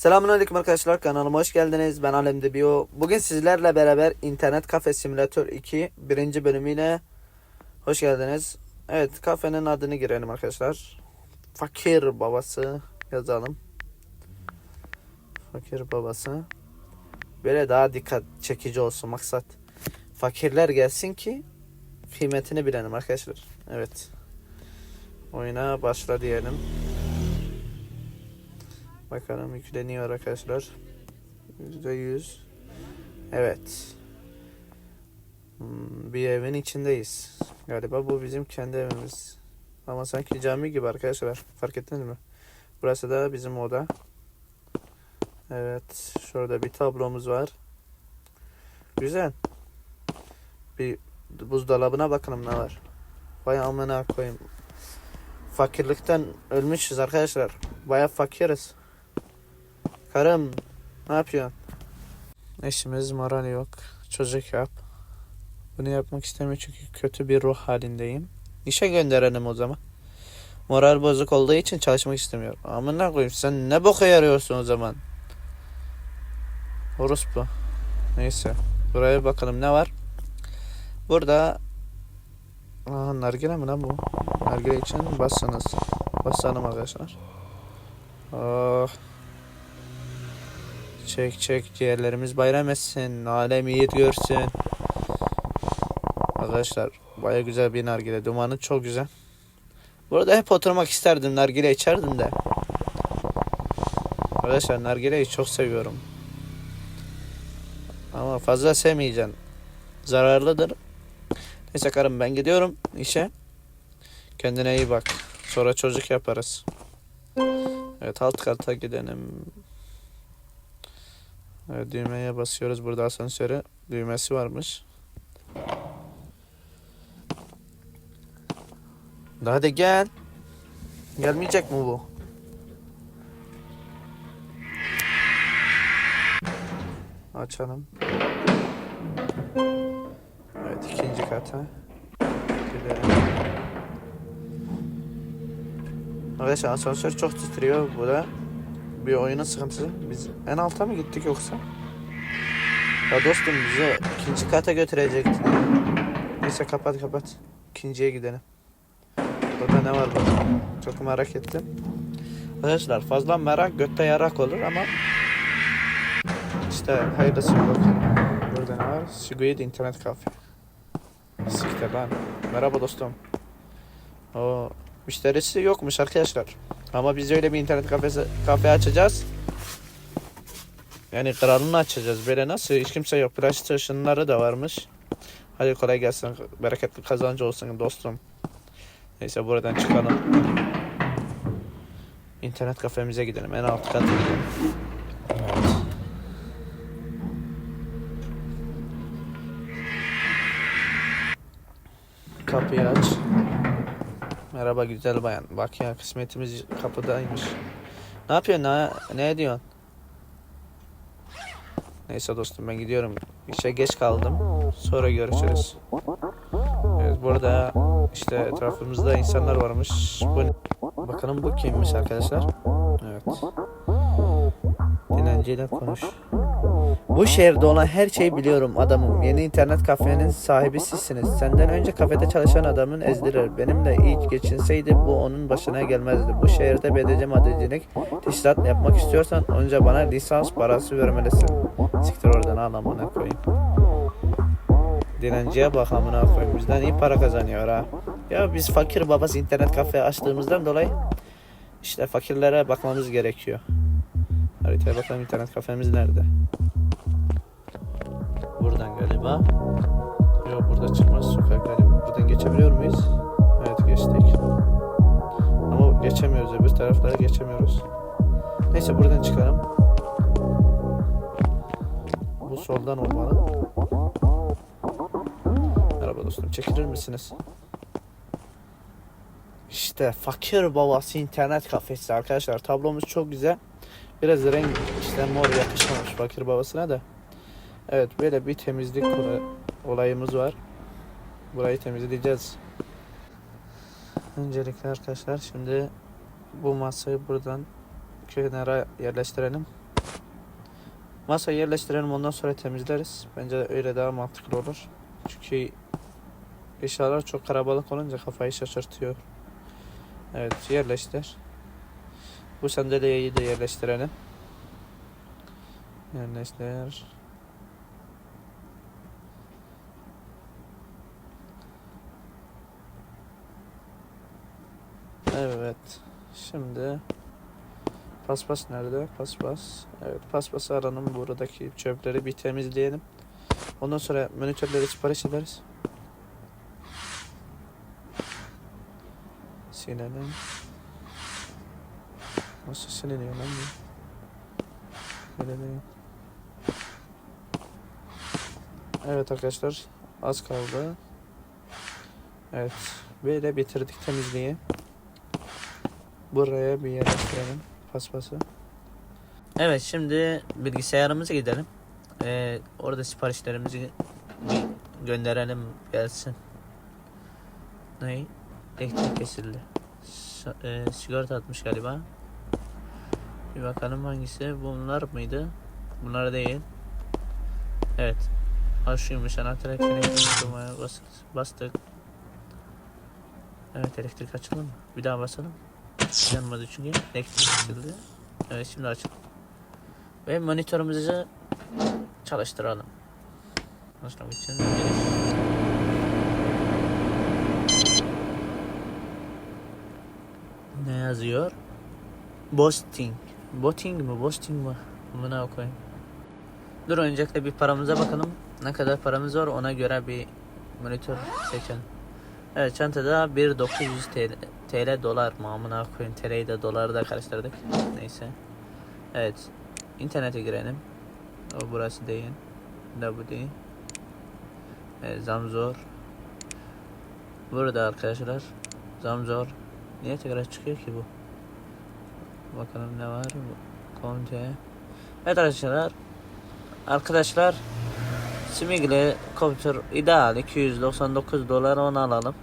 Selamünaleyküm arkadaşlar kanalıma hoş geldiniz. Ben Alemde Bio. Bugün sizlerle beraber İnternet Kafe Simülatör 2 birinci bölümüyle hoş geldiniz. Evet kafenin adını girelim arkadaşlar. Fakir babası yazalım. Fakir babası. Böyle daha dikkat çekici olsun maksat. Fakirler gelsin ki kıymetini bilelim arkadaşlar. Evet. Oyuna başla diyelim. Bakalım yükleniyor arkadaşlar. %100. Evet. Hmm, bir evin içindeyiz. Galiba bu bizim kendi evimiz. Ama sanki cami gibi arkadaşlar. Fark ettiniz mi? Burası da bizim oda. Evet. Şurada bir tablomuz var. Güzel. Bir buzdolabına bakalım ne var. Vay amına koyayım. Fakirlikten ölmüşüz arkadaşlar. Baya fakiriz. Karım ne yapıyorsun? Eşimiz moral yok. Çocuk yap. Bunu yapmak istemiyor çünkü kötü bir ruh halindeyim. İşe gönderelim o zaman. Moral bozuk olduğu için çalışmak istemiyor. Amına koyayım sen ne boka yarıyorsun o zaman? Orospu. Neyse. Buraya bakalım ne var? Burada Aa, nargile mi lan bu? Nargile için bassanız. Basalım arkadaşlar. Oh. Çek çek ciğerlerimiz bayram etsin. Alem yiğit görsün. Arkadaşlar baya güzel bir nargile. Dumanı çok güzel. Burada hep oturmak isterdim. Nargile içerdim de. Arkadaşlar nargileyi çok seviyorum. Ama fazla sevmeyeceksin. Zararlıdır. Neyse karım ben gidiyorum işe. Kendine iyi bak. Sonra çocuk yaparız. Evet alt kata gidelim. Evet, düğmeye basıyoruz burada asansöre. Düğmesi varmış. Hadi gel. Gelmeyecek mi bu? Açalım. Evet ikinci kata. Gidelim. Arkadaşlar asansör çok titriyor bu da bir oyunun sıkıntısı. Biz en alta mı gittik yoksa? Ya dostum bizi ikinci kata götürecekti. Neyse kapat kapat. İkinciye gidelim. Burada ne var burada? Çok merak ettim. Arkadaşlar fazla merak götte yarak olur ama işte hayırlısı bakalım. Burada ne var? Squid internet kafe. Siktir lan. Merhaba dostum. O müşterisi yokmuş arkadaşlar. Ama biz öyle bir internet kafesi kafe açacağız. Yani kralını açacağız. Böyle nasıl? Hiç kimse yok. PlayStation'ları da varmış. Hadi kolay gelsin. Bereketli kazancı olsun dostum. Neyse buradan çıkalım. İnternet kafemize gidelim. En alt kata gidelim. Kapıyı aç. Merhaba güzel bayan. Bak ya kısmetimiz kapıdaymış. Ne yapıyorsun? Ne, ne ediyorsun? Neyse dostum ben gidiyorum. İşe geç kaldım. Sonra görüşürüz. Evet burada işte etrafımızda insanlar varmış. Bu, bakalım bu kimmiş arkadaşlar? Evet. Dilenciyle konuş. Bu şehirde olan her şeyi biliyorum adamım. Yeni internet kafenin sahibi sizsiniz. Senden önce kafede çalışan adamın ezdirir. Benimle iyi geçinseydi bu onun başına gelmezdi. Bu şehirde BDC madencilik teşkilat yapmak istiyorsan önce bana lisans parası vermelisin. Siktir oradan al amına koyayım. Dilenciye bak amına koyayım. Bizden iyi para kazanıyor ha. Ya biz fakir babası internet kafe açtığımızdan dolayı işte fakirlere bakmamız gerekiyor. Haritaya bakalım internet kafemiz nerede? Buradan galiba. Yok burada çıkmaz sokak galiba. Buradan geçebiliyor muyuz? Evet geçtik. Ama geçemiyoruz öbür taraflara geçemiyoruz. Neyse buradan çıkalım. Bu soldan olmalı. Merhaba dostum çekilir misiniz? İşte fakir babası internet kafesi arkadaşlar. Tablomuz çok güzel. Biraz renk işte mor yakışmamış fakir babasına da. Evet böyle bir temizlik ola- olayımız var. Burayı temizleyeceğiz. Öncelikle arkadaşlar şimdi bu masayı buradan kenara yerleştirelim. Masayı yerleştirelim ondan sonra temizleriz. Bence öyle daha mantıklı olur. Çünkü eşyalar çok karabalık olunca kafayı şaşırtıyor. Evet yerleştir. Bu sandalyeyi de yerleştirelim. Yerleştir. Evet. Şimdi paspas nerede? Paspas. Evet paspası aranın buradaki çöpleri bir temizleyelim. Ondan sonra monitörleri sipariş ederiz. Silelim. Nasıl siliniyor lan bu? Silelim. Evet arkadaşlar az kaldı. Evet böyle bitirdik temizliği. Buraya bir yerleştirelim paspası. Evet şimdi bilgisayarımıza gidelim. Ee, orada siparişlerimizi gönderelim gelsin. Ne? Elektrik kesildi. S- e, sigorta atmış galiba. Bir bakalım hangisi. Bunlar mıydı? Bunlar değil. Evet. Ha şuymuş anahtar bas, bastık. Evet elektrik açıldı mı? Bir daha basalım. Yanmadı çünkü elektrik kesildi. Evet şimdi açalım. Ve monitörümüzü çalıştıralım. Başlamak için giriş. Ne yazıyor? Boosting. Botting mi? Boosting mi? Buna koyayım. Dur öncelikle bir paramıza bakalım. Ne kadar paramız var ona göre bir monitör seçelim. Evet çantada 1900 TL, TL dolar mı amına koyayım TL'yi de doları da karıştırdık. Neyse. Evet. internete girelim. O burası değil. Da bu değil. Evet, Zamzor. Burada arkadaşlar. Zamzor. Niye tekrar çıkıyor ki bu? Bakalım ne var. Konte. Evet arkadaşlar. Arkadaşlar. Smigli Computer ideal 299 dolar onu alalım.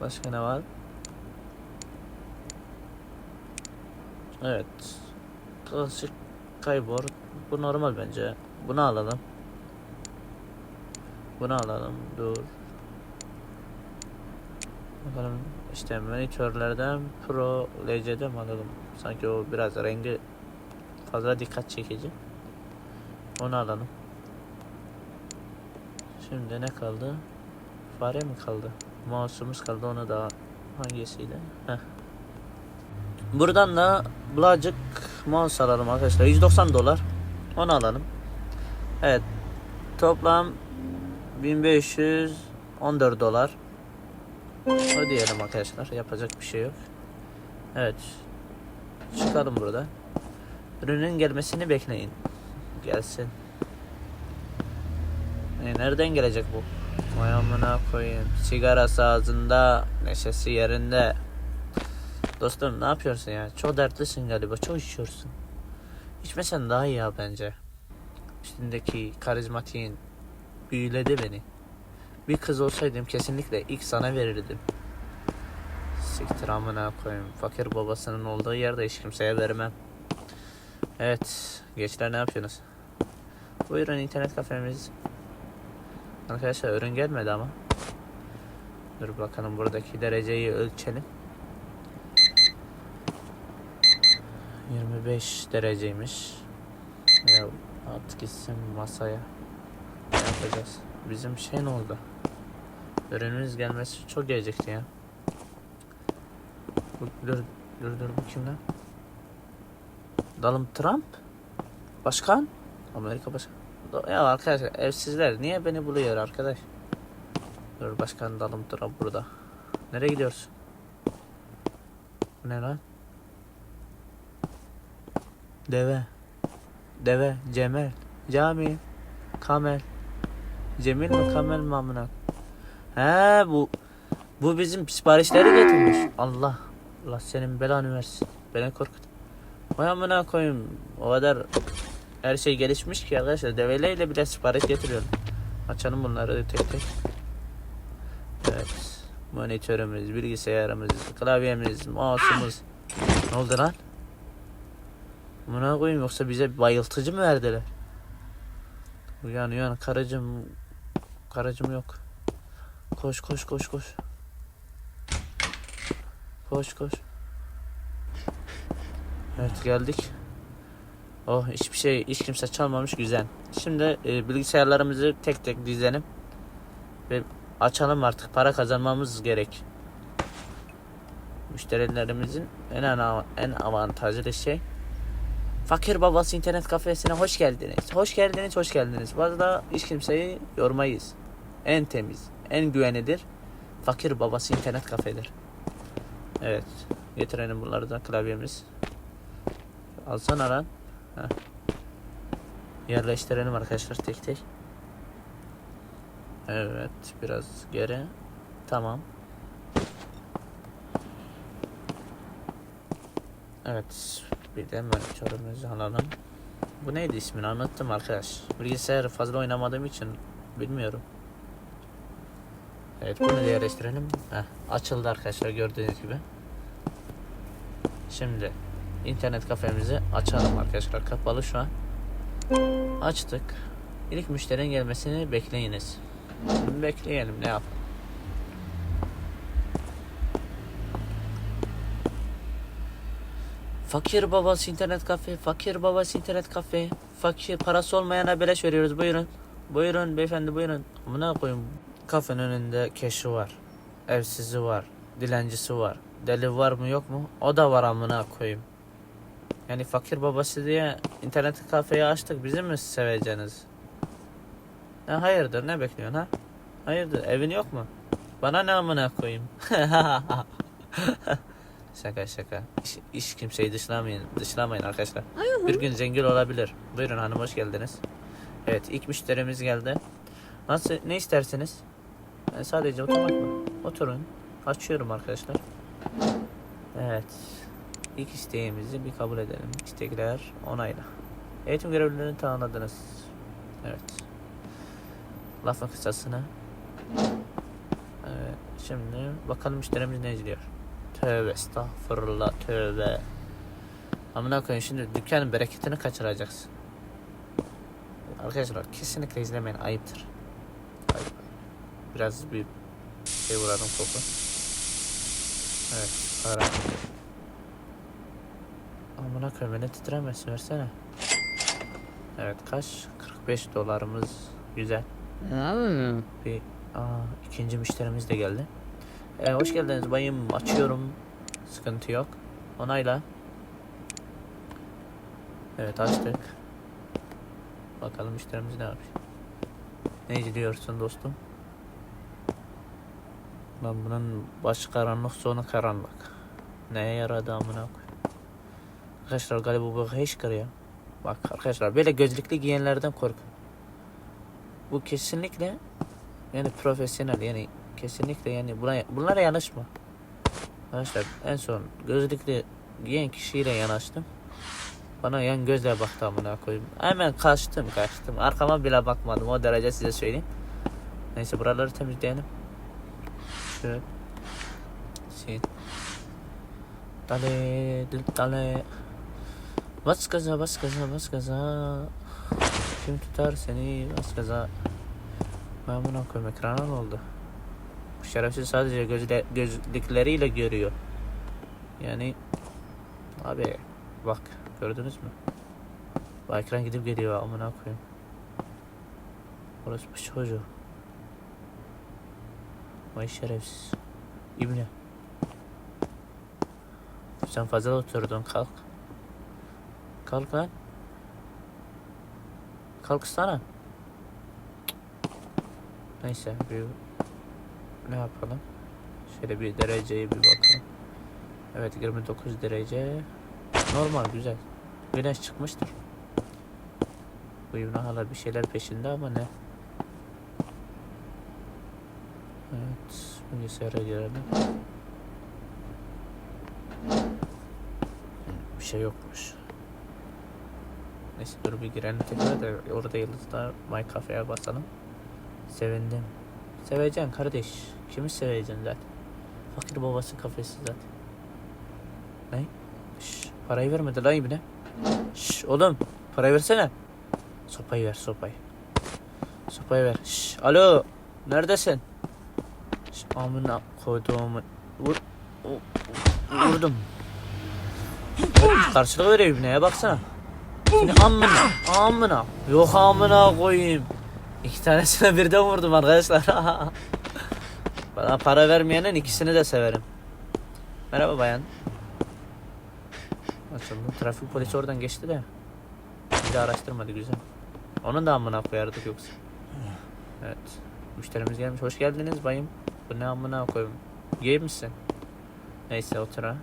Başka ne var? Evet. Klasik keyboard. Bu normal bence. Bunu alalım. Bunu alalım. Dur. Bakalım işte monitörlerden Pro LCD mi alalım? Sanki o biraz rengi fazla dikkat çekici. Onu alalım. Şimdi ne kaldı? Fare mi kaldı? Mouse'umuz kaldı onu da hangisiydi? Heh. Buradan da Blacık mouse alalım arkadaşlar. 190 dolar. Onu alalım. Evet. Toplam 1514 dolar. Ödeyelim arkadaşlar. Yapacak bir şey yok. Evet. Çıkalım burada. Ürünün gelmesini bekleyin. Gelsin. E, nereden gelecek bu? Vay amına koyayım. Sigarası ağzında, neşesi yerinde. Dostum ne yapıyorsun ya? Çok dertlisin galiba. Çok içiyorsun. İçmesen daha iyi ya bence. Üstündeki karizmatiğin büyüledi beni. Bir kız olsaydım kesinlikle ilk sana verirdim. Siktir amına koyayım. Fakir babasının olduğu yerde hiç kimseye vermem. Evet. Gençler ne yapıyorsunuz? Buyurun internet kafemiz. Arkadaşlar ürün gelmedi ama. Dur bakalım buradaki dereceyi ölçelim. 25 dereceymiş. Ya at gitsin masaya. Ne yapacağız? Bizim şey ne oldu? Ürünümüz gelmesi çok gelecekti ya. Dur, dur dur bu kim lan? Donald Trump? Başkan? Amerika başkan. Ya arkadaşlar evsizler niye beni buluyor arkadaş? Dur başkan dalım Trump burada. Nereye gidiyorsun? Bu ne lan? Deve. Deve. Cemel. Cami. Kamel. Cemil mi Kamel mi amına? He bu bu bizim siparişleri getirmiş. Allah. Allah senin belanı versin. Beni korkut. Vay amına koyayım. O kadar her şey gelişmiş ki arkadaşlar. Develeyle bile sipariş getiriyorum. Açalım bunları tek tek. Evet. Monitörümüz, bilgisayarımız, klavyemiz, mouse'umuz. Ne oldu lan? Buna koyayım yoksa bize bayıltıcı mı verdiler? Uyan uyan karıcığım. Karıcığım yok. Koş koş koş koş. Koş koş. Evet geldik. Oh hiçbir şey hiç kimse çalmamış güzel. Şimdi e, bilgisayarlarımızı tek tek dizelim. Ve açalım artık para kazanmamız gerek. Müşterilerimizin en ana- en avantajlı şey Fakir Babası internet kafesine hoş geldiniz. Hoş geldiniz, hoş geldiniz. Burada hiç kimseyi yormayız. En temiz, en güvenilir Fakir Babası internet kafedir. Evet. Getirelim bunları da klavyemiz. Alsana lan. Yerleştirelim arkadaşlar tek tek. Evet. Biraz geri. Tamam. Evet. Bir de monitörümüzü alalım. Bu neydi ismini anlattım arkadaş. Bilgisayar fazla oynamadığım için bilmiyorum. Evet bunu yerleştirelim. Heh, açıldı arkadaşlar gördüğünüz gibi. Şimdi internet kafemizi açalım arkadaşlar. Kapalı şu an. Açtık. İlk müşterinin gelmesini bekleyiniz. Bekleyelim ne yap? Fakir babası internet kafe, fakir babası internet kafe, fakir parası olmayana beleş veriyoruz buyurun. Buyurun beyefendi buyurun. Buna koyun. Kafenin önünde keşi var. Evsizi var. Dilencisi var. Deli var mı yok mu? O da var amına koyayım. Yani fakir babası diye internet kafeyi açtık bizi mi seveceksiniz? Ha, hayırdır ne bekliyorsun ha? Hayırdır evin yok mu? Bana ne amına koyayım? şaka şaka. İş, iş kimseyi dışlamayın, dışlamayın arkadaşlar. Bir gün zengin olabilir. Buyurun hanım hoş geldiniz. Evet ilk müşterimiz geldi. Nasıl ne istersiniz? E, sadece oturmak mı? Oturun. Açıyorum arkadaşlar. Evet. İlk isteğimizi bir kabul edelim. İstekler onayla. Eğitim görevlilerini tamamladınız. Evet. Lafın kısasını. Evet. Şimdi bakalım müşterimiz ne izliyor. Tövbe estağfurullah tövbe. Amına koyayım şimdi dükkanın bereketini kaçıracaksın. Arkadaşlar kesinlikle izlemeyin ayıptır. Ayıp. Biraz bir şey vuralım koku. Evet para. Amına koyayım beni titremezsin versene. Evet kaç? 45 dolarımız güzel. Abi Bir aa, ikinci müşterimiz de geldi. Ee, hoş geldiniz bayım. Açıyorum. Sıkıntı yok. Onayla. Evet açtık. Bakalım müşterimiz ne yapıyor. Ne diyorsun dostum? Lan bunun başı karanlık sonu karanlık. Neye yaradı amına koyayım. Arkadaşlar galiba bu hacker ya. Bak arkadaşlar böyle gözlüklü giyenlerden korkun. Bu kesinlikle yani profesyonel yani kesinlikle yani buna, bunlara yanaşma. Arkadaşlar en son gözlüklü giyen kişiyle yanaştım. Bana yan gözle baktı amına koyayım. Hemen kaçtım kaçtım. Arkama bile bakmadım o derece size söyleyeyim. Neyse buraları temizleyelim. Şöyle. Sil. Dale, dale. Bas gaza, bas gaza, bas gaza. Kim tutar seni, bas gaza. Ben buna koyayım ekrana ne oldu? Bu şerefsiz sadece gözle, gözlükleriyle görüyor. Yani abi bak gördünüz mü? Bu ekran gidip geliyor amına koyayım. Orası bir çocuğu. Vay şerefsiz. İbne. Sen fazla oturdun kalk. Kalk lan. Kalksana. Neyse bir ne yapalım? Şöyle bir dereceyi bir bakalım. Evet 29 derece. Normal güzel. Güneş çıkmıştır. Bu İbn hala bir şeyler peşinde ama ne? Evet bilgisayara girelim. Bir şey yokmuş. Neyse dur bir girelim tekrar da orada yıldızda My Cafe'ye basalım. Sevindim. Seveceksin kardeş. Kimi seveceksin zaten? Fakir babası kafesi zaten. Ne? Şş, parayı vermedi lan ibne. Şş oğlum parayı versene. Sopayı ver sopayı. Sopayı ver. Şş alo neredesin? Şş, amına koyduğumu vur. Vurdum. Karşılık veriyor ibneye baksana. Seni amına amına. Yok amına koyayım. İki tanesine birden vurdum arkadaşlar. Bana para vermeyenin ikisini de severim. Merhaba bayan. Açıldı. Trafik polisi oradan geçti de. Bir de araştırmadı güzel. Onun da amına koyardık yoksa. Evet. Müşterimiz gelmiş. Hoş geldiniz bayım. Bu ne amına koyayım. Gay misin? Neyse otura.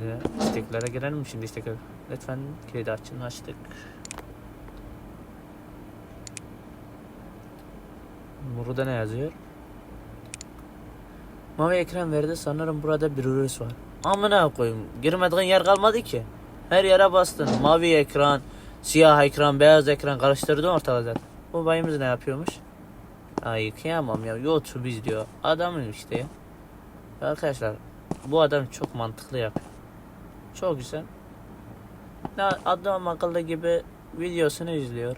Şimdi isteklere girelim? Şimdi istekler. Lütfen kilidi açın. Açtık. Burada ne yazıyor? Mavi ekran verdi sanırım burada bir virüs var. Amına koyayım. Girmediğin yer kalmadı ki. Her yere bastın. Mavi ekran, siyah ekran, beyaz ekran karıştırdın ortalığı. Bu bayımız ne yapıyormuş? Ay kıyamam ya. YouTube izliyor. Adamın işte Arkadaşlar bu adam çok mantıklı yapıyor. Çok güzel. Ne adam akıllı gibi videosunu izliyor.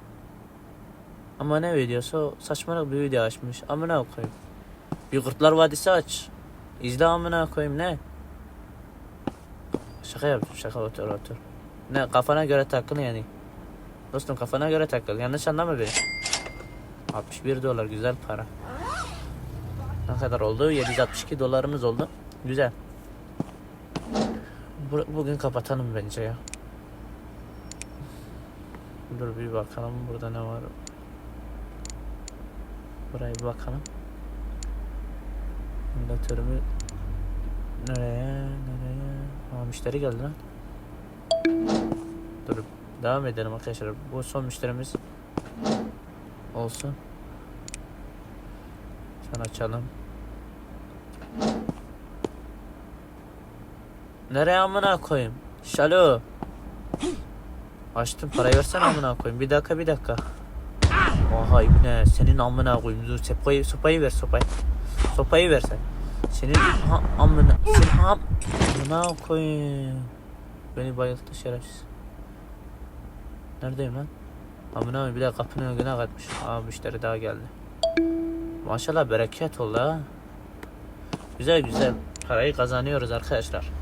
Ama ne videosu? Saçmalık bir video açmış. Amına koyayım. Bir Kurtlar Vadisi aç. İzle amına koyayım ne? Şaka yaptım şaka otur otur. Ne kafana göre takıl yani. Dostum kafana göre takıl. Yanlış anlama beni. 61 dolar güzel para. Ne kadar oldu? 762 dolarımız oldu. Güzel. Bu- Bugün kapatalım bence ya. Dur bir bakalım burada ne var. Buraya bir bakalım. Emülatörümü nereye nereye? Aa müşteri geldi lan. Dur devam edelim arkadaşlar. Bu son müşterimiz olsun. Sen açalım. Nereye amına koyayım? Şalo. Açtım parayı versene amına koyayım. Bir dakika bir dakika. Oha ibne senin amına koyayım. Dur sopayı, sopayı ver sopayı. Sopayı ver sen. Senin ha, amına sen ham amına koyayım. Beni bayılttı şerefsiz. Neredeyim lan? Amına koyayım bir de kapının önüne kaçmış. Aa müşteri daha geldi. Maşallah bereket oldu ha. Güzel güzel. Parayı kazanıyoruz arkadaşlar.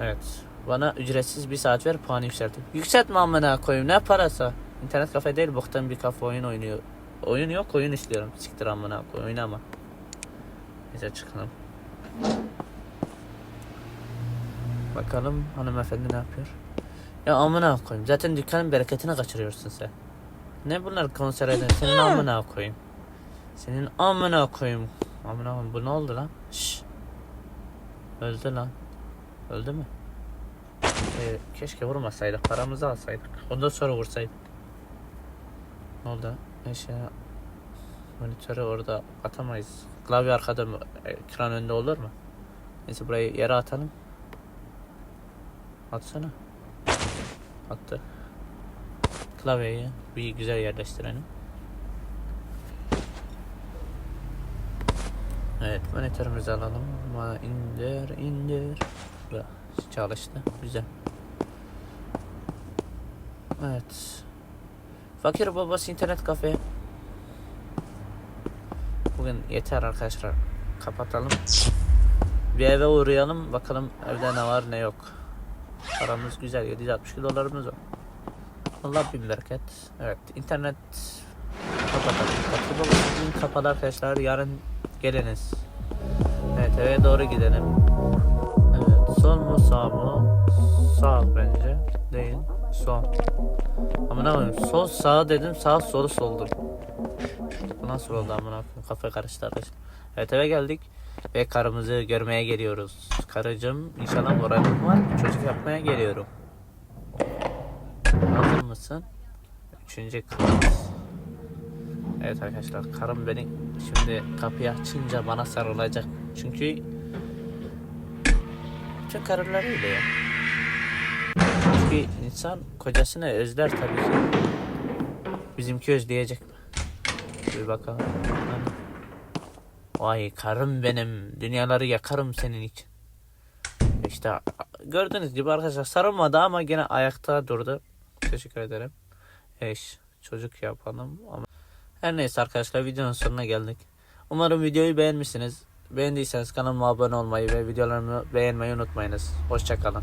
Evet. Bana ücretsiz bir saat ver puanı yükseltin. Yükseltme amına koyayım ne parası? İnternet kafe değil boktan bir kafe oyun oynuyor. Oyun yok oyun istiyorum. Siktir amına koy oynama. Neyse çıkalım. Bakalım hanımefendi ne yapıyor? Ya amına koyayım. Zaten dükkanın bereketini kaçırıyorsun sen. Ne bunlar konser eden? Senin amına koyayım. Senin amına koyayım. Amına koyayım. Bu ne oldu lan? Şşş. Öldü lan. Öldü mü? Ee, keşke vurmasaydık. Paramızı alsaydık. Ondan sonra vursaydık. Ne oldu? Eşya monitörü orada atamayız. Klavye arkada mı? Ekran önünde olur mu? Neyse burayı yere atalım. Atsana. Attı. Klavyeyi bir güzel yerleştirelim. Evet monitörümüzü alalım. Ma indir indir. Çalıştı. Güzel. Evet. Fakir babası internet kafe. Bugün yeter arkadaşlar. Kapatalım. Bir eve uğrayalım. Bakalım evde ne var ne yok. Paramız güzel. 762 dolarımız var. Allah bin bereket. Evet. internet kapatalım. Fakir babası bugün kapalı arkadaşlar. Yarın geliniz. Evet eve doğru gidelim. Sol mu sağ mı? Sağ bence. Değil. Sol. Ama ne yapayım? Sol sağ dedim. Sağ solu soldum. Bu nasıl oldu amına? Kafa karıştı arkadaşlar. Evet eve geldik. Ve karımızı görmeye geliyoruz. Karıcığım inşallah moralim var. Çocuk yapmaya geliyorum. Hazır mısın? Üçüncü kız. Evet arkadaşlar karım beni şimdi kapıyı açınca bana sarılacak. Çünkü bütün karılar öyle ya. Çünkü insan kocasını özler tabii ki. Bizimki özleyecek mi? Bir bakalım. Vay karım benim. Dünyaları yakarım senin için. işte gördüğünüz gibi arkadaşlar sarılmadı ama gene ayakta durdu. Teşekkür ederim. Eş çocuk yapalım ama her neyse arkadaşlar videonun sonuna geldik. Umarım videoyu beğenmişsiniz. Beğendiyseniz kanalıma abone olmayı ve videolarımı beğenmeyi unutmayınız. Hoşçakalın.